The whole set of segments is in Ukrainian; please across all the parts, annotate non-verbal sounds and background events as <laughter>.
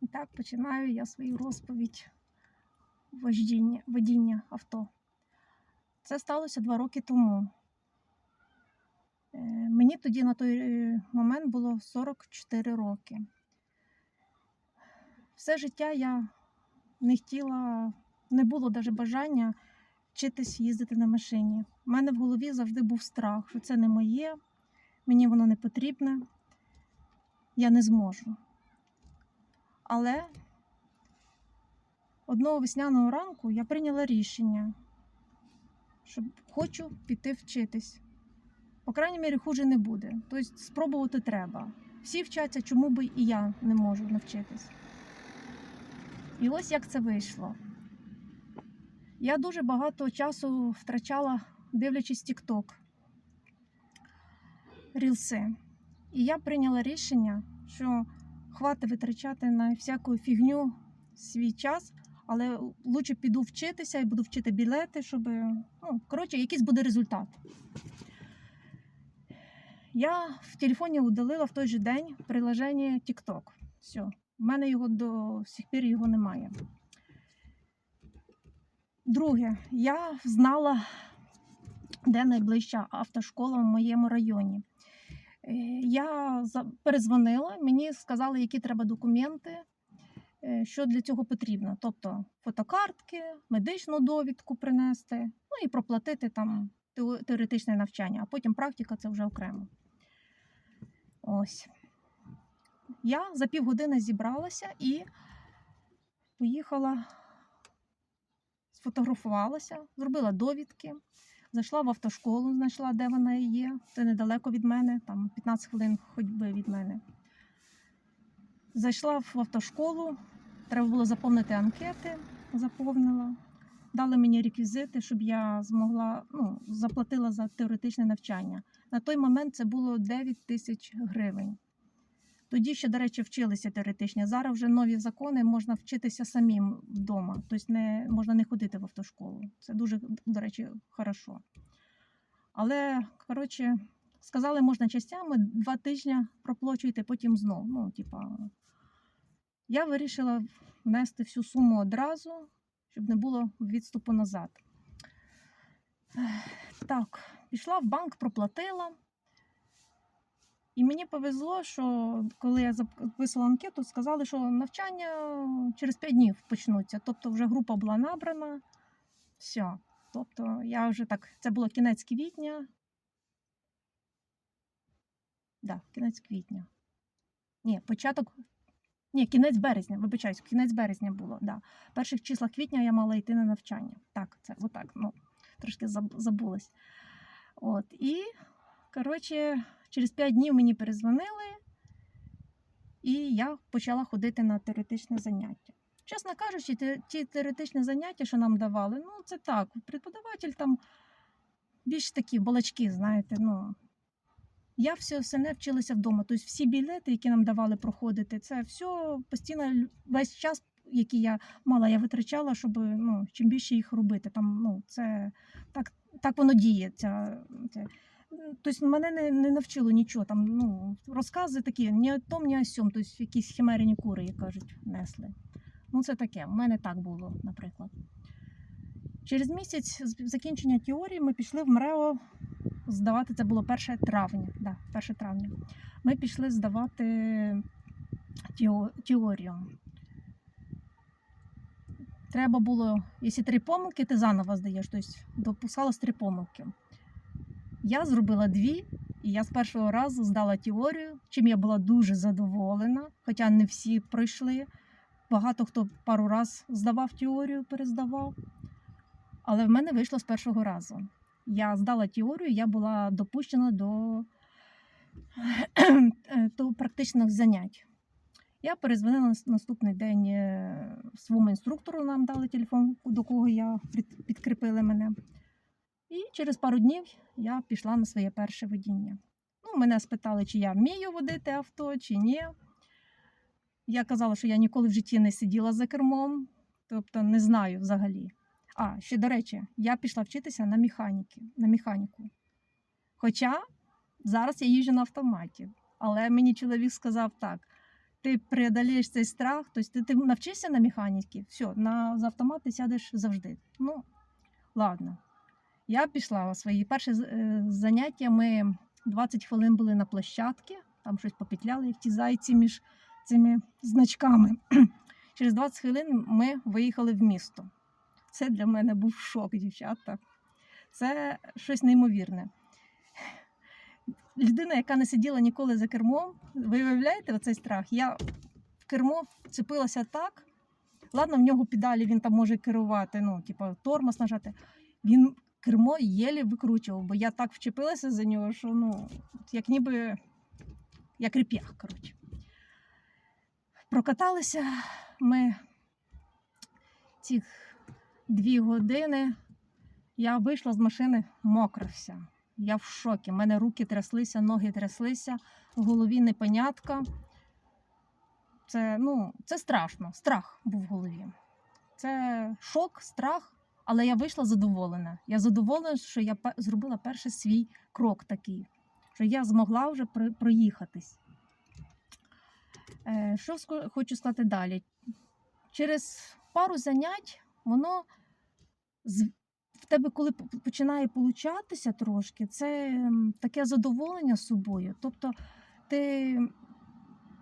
І так починаю я свою розповідь вождіння, водіння авто. Це сталося два роки тому. Е, Мені тоді на той е, момент було 44 роки. Все життя я не хотіла, не було навіть бажання вчитись їздити на машині. У мене в голові завжди був страх, що це не моє, мені воно не потрібне, я не зможу. Але одного весняного ранку я прийняла рішення, що хочу піти вчитись. По крайній мірі, хуже не буде. Тобто спробувати треба. Всі вчаться, чому би і я не можу навчитись. І ось як це вийшло. Я дуже багато часу втрачала, дивлячись TikTok, рілси. І я прийняла рішення, що хватить витрачати на всяку фігню свій час, але лучше піду вчитися і буду вчити білети, щоб, ну, коротше, якийсь буде результат. Я в телефоні удалила в той же день приложення TikTok. Все. У мене його до сих пір його немає. Друге, я знала, де найближча автошкола в моєму районі. Е, Я перезвонила, мені сказали, які треба документи, е, що для цього потрібно. Тобто фотокартки, медичну довідку принести, ну і проплатити там теоретичне навчання, а потім практика це вже окремо. Ось. Я за півгодини зібралася і поїхала, сфотографувалася, зробила довідки, зайшла в автошколу, знайшла, де вона є. Це недалеко від мене, там 15 хвилин ходьби від мене. Зайшла в автошколу, треба було заповнити анкети, заповнила. Дали мені реквізити, щоб я змогла, ну, заплатила за теоретичне навчання. На той момент це було 9 тисяч гривень. Тоді ще, до речі, вчилися теоретичні. Зараз вже нові закони можна вчитися самим вдома. Тобто не, можна не ходити в автошколу. Це дуже, до речі, хорошо. Але, коротше, сказали, можна частями, два тижні проплачуєте, потім знов. Ну, типа, я вирішила внести всю суму одразу, щоб не було відступу назад. Так, пішла в банк, проплатила. І мені повезло, що коли я записувала анкету, сказали, що навчання через 5 днів почнуться. Тобто вже група була набрана. Все. Тобто я вже так, це було кінець квітня. Да, кінець квітня. Ні, початок. Ні, кінець березня, вибачаюсь, кінець березня було. Да. В перших числах квітня я мала йти на навчання. Так, це отак, ну, трошки забулась. От, і, коротше, через 5 днів мені перезвонили, і я почала ходити на теоретичне заняття. Чесно кажучи, ті теоретичні заняття, що нам давали, ну це так, преподаватель там більш такі балачки, знаєте, ну. Я все остальне вчилася вдома. Тобто всі білети, які нам давали проходити, це все постійно весь час, який я мала, я витрачала, щоб ну, чим більше їх робити. Там, ну, це, так, так воно діє. Ця, це. Тобто мене не, не навчило нічого. Там, ну, розкази такі, ні о том, ні о сьом, тобто якісь химерні кури, як кажуть, несли. Ну, це таке. У мене так було, наприклад. Через місяць з закінчення теорії ми пішли в МРЕО здавати. Це було 1 травня. Да, 1 травня. Ми пішли здавати тео- теорію. Треба було, якщо три помилки, ти заново здаєш. Тобто допускалось три помилки. Я зробила дві, і я з першого разу здала теорію, чим я була дуже задоволена, хоча не всі пройшли. Багато хто пару разів здавав теорію, перездавав. Але в мене вийшло з першого разу. Я здала теорію, я була допущена до, <clears throat> до практичних занять. Я перезвонила на наступний день е, своєму інструктору, нам дали телефон, до кого я під- підкріпили мене. І через пару днів я пішла на своє перше водіння. Ну, мене спитали, чи я вмію водити авто, чи ні. Я казала, що я ніколи в житті не сиділа за кермом, тобто не знаю взагалі. А, ще до речі, я пішла вчитися на механіки, на механіку. Хоча зараз я їжджу на автоматі. Але мені чоловік сказав так: ти преодолієш цей страх, тобто ти, ти навчишся на механіки, все, на за автомат ти сядеш завжди. Ну, ладно. Я пішла у свої перші е, заняття. Ми 20 хвилин були на площадці, там щось попетляли, як ті зайці між цими значками. <clears throat> Через 20 хвилин ми виїхали в місто. Це для мене був шок, дівчата. Це щось неймовірне. Людина, яка не сиділа ніколи за кермом, ви виявляєте оцей страх? Я в кермо вцепилася так. Ладно, в нього педалі він там може керувати, ну, типу, тормоз нажати. Він кермо єлі викручував, бо я так вчепилася за нього, що ну, як ніби як реп'ях, коротше. Прокаталися ми ці дві години. Я вийшла з машини мокра вся. Я в шокі. У мене руки тряслися, ноги тряслися, в голові непонятка. Це, ну, це страшно. Страх був в голові. Це шок, страх, але я вийшла задоволена. Я задоволена, що я зробила перший свій крок такий, що я змогла вже проїхатись. Е, Що хочу сказати далі? Через пару занять воно в тебе, коли починає получатися трошки, це таке задоволення собою. Тобто ти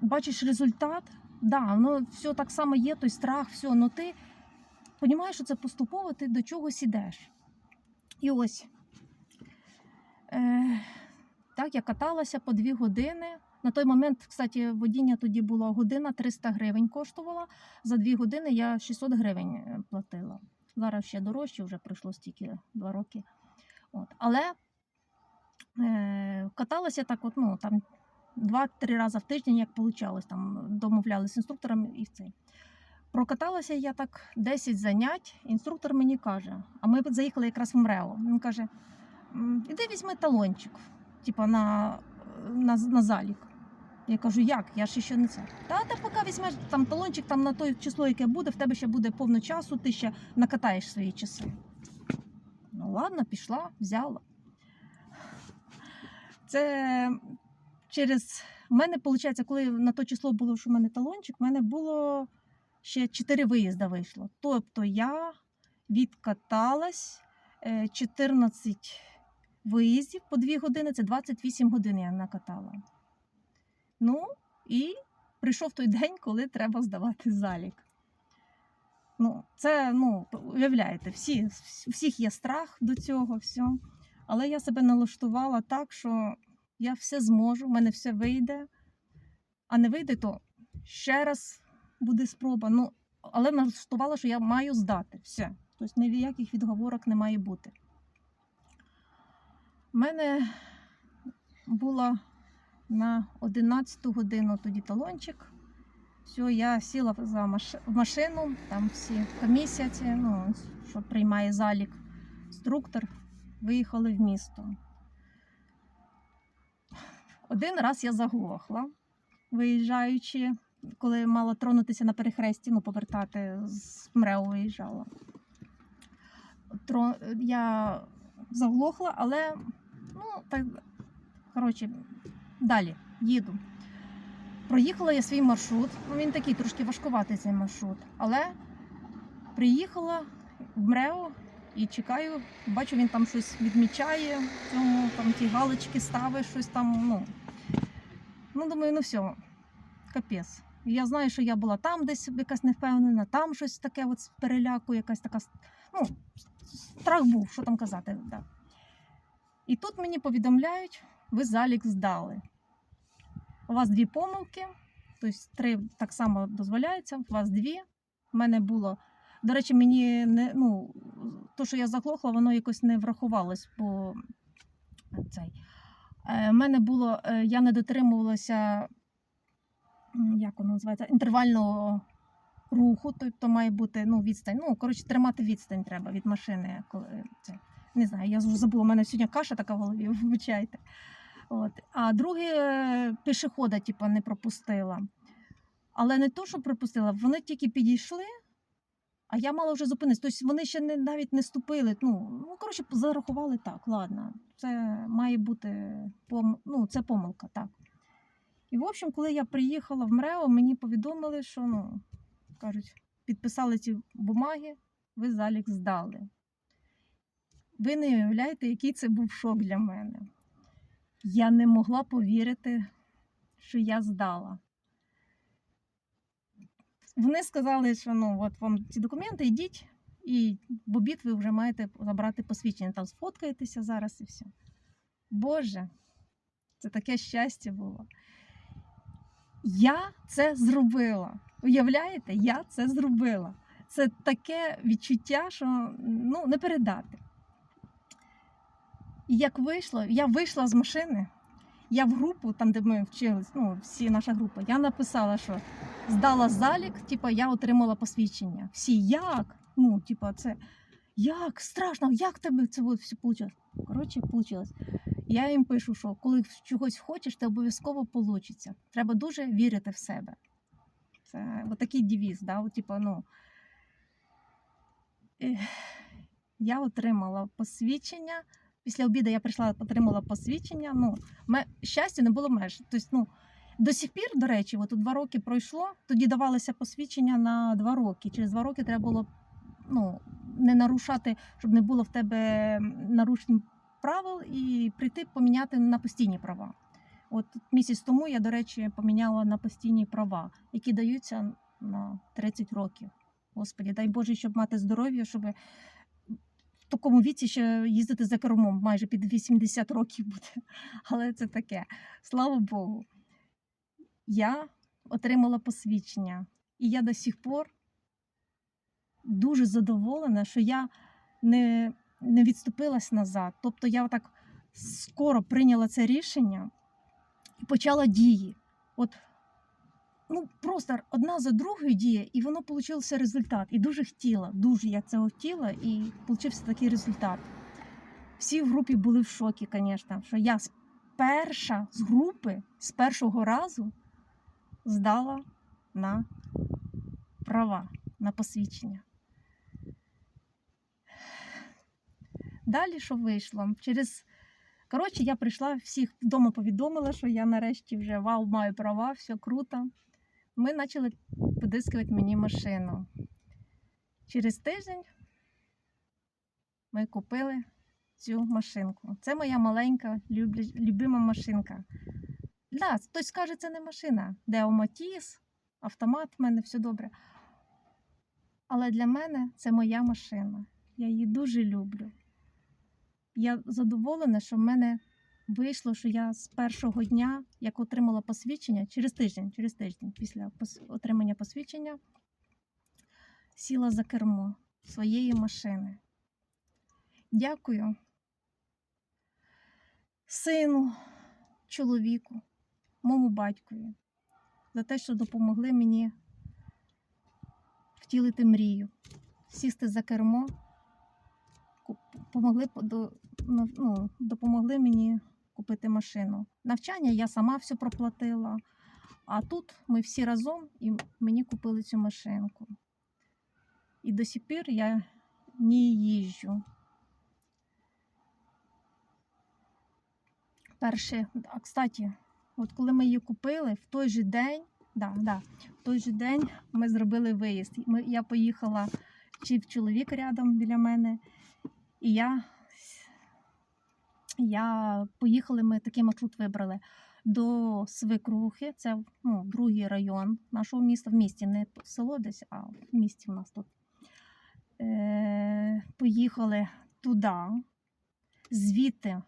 бачиш результат, да, воно все так само є, той страх, все, але ти розумієш, що це поступово ти до чогось ідеш. І ось е, так, я каталася по дві години. На той момент, кстати, водіння тоді була година 300 гривень коштувала. За дві години я 600 гривень е, платила. Зараз ще дорожче, вже пройшло стільки два роки. От. Але е, каталася так, от, ну, там два-три рази в тиждень, як вийшло, там домовлялися з інструктором і в цей. Прокаталася я так 10 занять. Інструктор мені каже, а ми заїхали якраз в МРЕО. Він каже: іди візьми талончик, типа на, на, на залік. Я кажу, як? Я ж ще не це. Та ти поки візьмеш там талончик там на той число, яке буде, в тебе ще буде повно часу, ти ще накатаєш свої часи. Ну ладно, пішла, взяла. Це через в мене, виходить, коли на то число було, що в мене талончик, в мене було ще 4 виїзда вийшло. Тобто я відкаталась е, 14 виїздів по 2 години, це 28 годин я накатала. Ну, і прийшов той день, коли треба здавати залік. Ну, це, ну, уявляєте, всі, всіх є страх до цього, все. Але я себе налаштувала так, що я все зможу, в мене все вийде. А не вийде, то ще раз буде спроба. Ну, але налаштувала, що я маю здати все. Тобто ніяких відговорок не має бути. У мене була на 11 годину тоді талончик. Все, я сіла за машину, там всі комісія, ну, що приймає залік, інструктор, виїхали в місто. Один раз я заглохла, виїжджаючи, коли мала тронутися на перехресті, ну, повертати з МРЕО виїжджала. Тро... Я заглохла, але ну, так, коротше, далі їду. Проїхала я свій маршрут. Ну, він такий трошки важкуватий цей маршрут. Але приїхала в МРЕО і чекаю, бачу, він там щось відмічає, цьому там ті галочки ставить, щось там. Ну, ну думаю, ну все, капець. Я знаю, що я була там десь якась невпевнена, там щось таке от з переляку, якась така. Ну, страх був, що там казати. Да. І тут мені повідомляють, ви залік здали. У вас дві помилки, тобто три так само дозволяється, у вас дві. У мене було. До речі, мені не ну, то, що я заглохла, воно якось не врахувалось, бо цей. У мене було, е, я не дотримувалася, як воно називається, інтервального руху, тобто має бути ну, відстань. Ну, коротше, тримати відстань треба від машини. Коли це. Не знаю, я вже забула, у мене сьогодні каша така в голові, <laughs> вибачайте. От. А друге е, пішохода, типу, не пропустила. Але не то, що пропустила, вони тільки підійшли, а я мала вже зупинитися. Тобто вони ще не, навіть не ступили. Ну, ну, коротше, зарахували так, ладно. Це має бути пом... ну, це помилка, так. І, в общем, коли я приїхала в МРЕО, мені повідомили, що ну, кажуть, підписали ці бумаги, ви залік здали. Ви не уявляєте, який це був шок для мене. Я не могла повірити, що я здала. Вони сказали, що ну, от вам ці документи, йдіть, і в обід ви вже маєте забрати посвідчення. Там сфоткаєтеся зараз і все. Боже, це таке щастя було. Я це зробила. Уявляєте, я це зробила. Це таке відчуття, що ну, не передати. І як вийшло, я вийшла з машини, я в групу, там, де ми вчились, ну, всі наша група, я написала, що здала залік, типу, я отримала посвідчення. Всі як? Ну, типу, це як страшно, як тебе це все вийшло? Коротше, вийшло. Я їм пишу, що коли чогось хочеш, ти обов'язково вийде. Треба дуже вірити в себе. Це от такий девіз, да? от, типу, ну, я отримала посвідчення. Після обіду я прийшла, отримала посвідчення. Ну, ме, щастя не було меж. Тобто, ну, до сих пір, до речі, от два роки пройшло, тоді давалося посвідчення на два роки. Через два роки треба було ну, не нарушати, щоб не було в тебе нарушень правил і прийти поміняти на постійні права. От місяць тому я, до речі, поміняла на постійні права, які даються на 30 років. Господі, дай Боже, щоб мати здоров'я, щоб в такому віці ще їздити за кермом, майже під 80 років буде. Але це таке. Слава Богу. Я отримала посвідчення, і я до сих пор дуже задоволена, що я не, не відступилась назад. Тобто я так скоро прийняла це рішення і почала дії. От ну просто одна за другою діє, і воно получився результат. І дуже хотіла, дуже я цього хотіла, і получився такий результат. Всі в групі були в шокі, звісно, що я перша з групи з першого разу здала на права, на посвідчення. Далі що вийшло? Через коротше, я прийшла, всіх вдома повідомила, що я нарешті вже вау, маю права, все круто. Ми почали подискувати мені машину. Через тиждень ми купили цю машинку. Це моя маленька, любима машинка. Да, хтось скаже, це не машина. Де Матіс, автомат в мене все добре. Але для мене це моя машина. Я її дуже люблю. Я задоволена, що в мене вийшло, що я з першого дня, як отримала посвідчення, через тиждень, через тиждень після отримання посвідчення, сіла за кермо своєї машини. Дякую сину, чоловіку, моєму батькові за те, що допомогли мені втілити мрію, сісти за кермо, помогли, до- ну, допомогли мені купити машину. Навчання я сама все проплатила, а тут ми всі разом і мені купили цю машинку. І до сих пір я не їжджу. Перше, а кстати, от коли ми її купили, в той же день, да, да, в той же день ми зробили виїзд. Ми, я поїхала, вчив чоловік рядом біля мене, і я, я поїхали, ми такий маршрут вибрали до Свикрухи, це ну, другий район нашого міста, в місті, не село десь, а в місті в нас тут. Е, поїхали туди, звідти.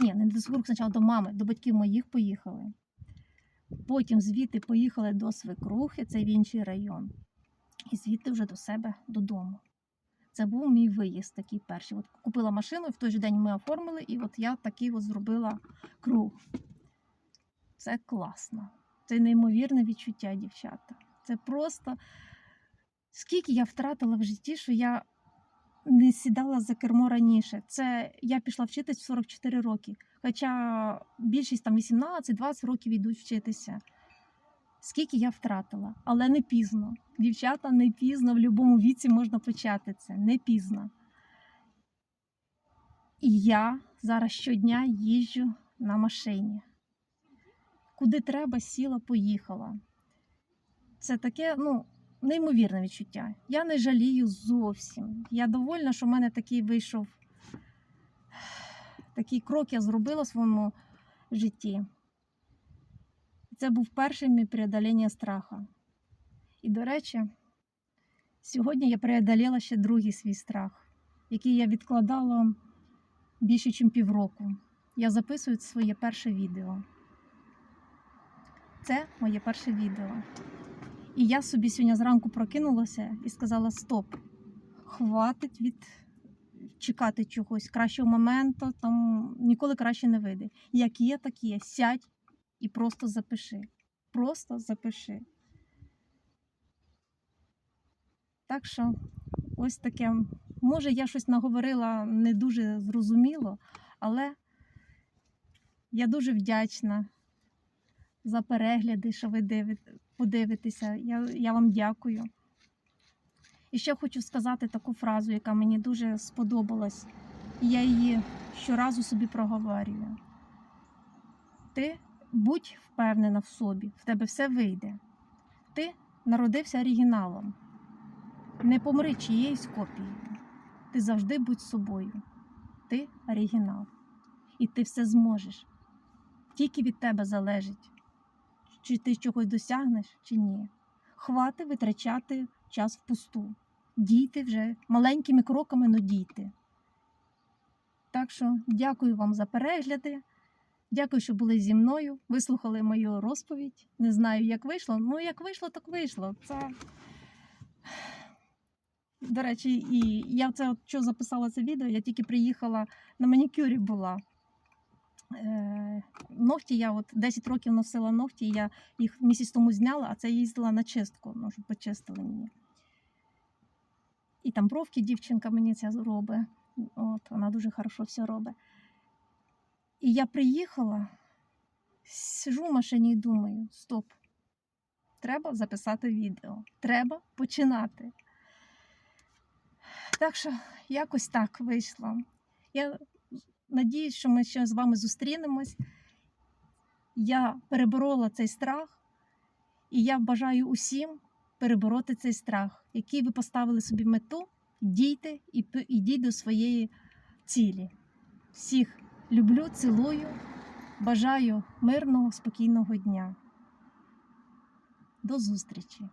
Ні, не до Свикрух, спочатку до мами, до батьків моїх поїхали. Потім звідти поїхали до Свекрухи, це в інший район. І звідти вже до себе додому. Це був мій виїзд такий перший. От купила машину, в той же день ми оформили, і от я такий от зробила круг. Це класно. Це неймовірне відчуття, дівчата. Це просто скільки я втратила в житті, що я не сідала за кермо раніше. Це я пішла вчитись в 44 роки. Хоча більшість там 18-20 років йдуть вчитися. Скільки я втратила, але не пізно. Дівчата, не пізно, в будь-якому віці можна почати це. Не пізно. І я зараз щодня їжджу на машині. куди треба, сіла, поїхала. Це таке, ну, неймовірне відчуття. Я не жалію зовсім. Я довольна, що в мене такий вийшов <sighs> такий крок я зробила в своєму житті. Це був перший мій преодоління страха. І, до речі, сьогодні я преодоліла ще другий свій страх, який я відкладала більше, ніж півроку. Я записую своє перше відео. Це моє перше відео. І я собі сьогодні зранку прокинулася і сказала: стоп, хватить від чекати чогось кращого моменту, там ніколи краще не вийде. Як є, так є. Сядь і просто запиши. Просто запиши. Так що, ось таке. Може, я щось наговорила не дуже зрозуміло, але я дуже вдячна за перегляди, що ви подивитеся. Я, я вам дякую. І ще хочу сказати таку фразу, яка мені дуже сподобалась. Я її щоразу собі проговорюю. Ти будь впевнена в собі, в тебе все вийде. Ти народився оригіналом. Не помри чиєюсь копією. Ти завжди будь собою. Ти оригінал. І ти все зможеш. Тільки від тебе залежить, чи ти чогось досягнеш, чи ні. Хвати витрачати час впусту. Дійте вже маленькими кроками, но дійте. Так що дякую вам за перегляди. Дякую, що були зі мною. Вислухали мою розповідь. Не знаю, як вийшло. Ну, як вийшло, так вийшло. Це. До речі, і я це от що записала це відео, я тільки приїхала на манікюрі була. Е, ногті я от 10 років носила ногті, я їх місяць тому зняла, а це їздила на чистку, ну, щоб почистили мені. І там бровки дівчинка мені це робить. От, вона дуже хорошо все робить. І я приїхала, сижу в машині і думаю: стоп, треба записати відео, треба починати. Так що якось так вийшло. Я надіюсь, що ми ще з вами зустрінемось. Я переборола цей страх, і я бажаю усім перебороти цей страх, який ви поставили собі мету, дійте і ідіть до своєї цілі. Всіх люблю, цілую, бажаю мирного, спокійного дня. До зустрічі!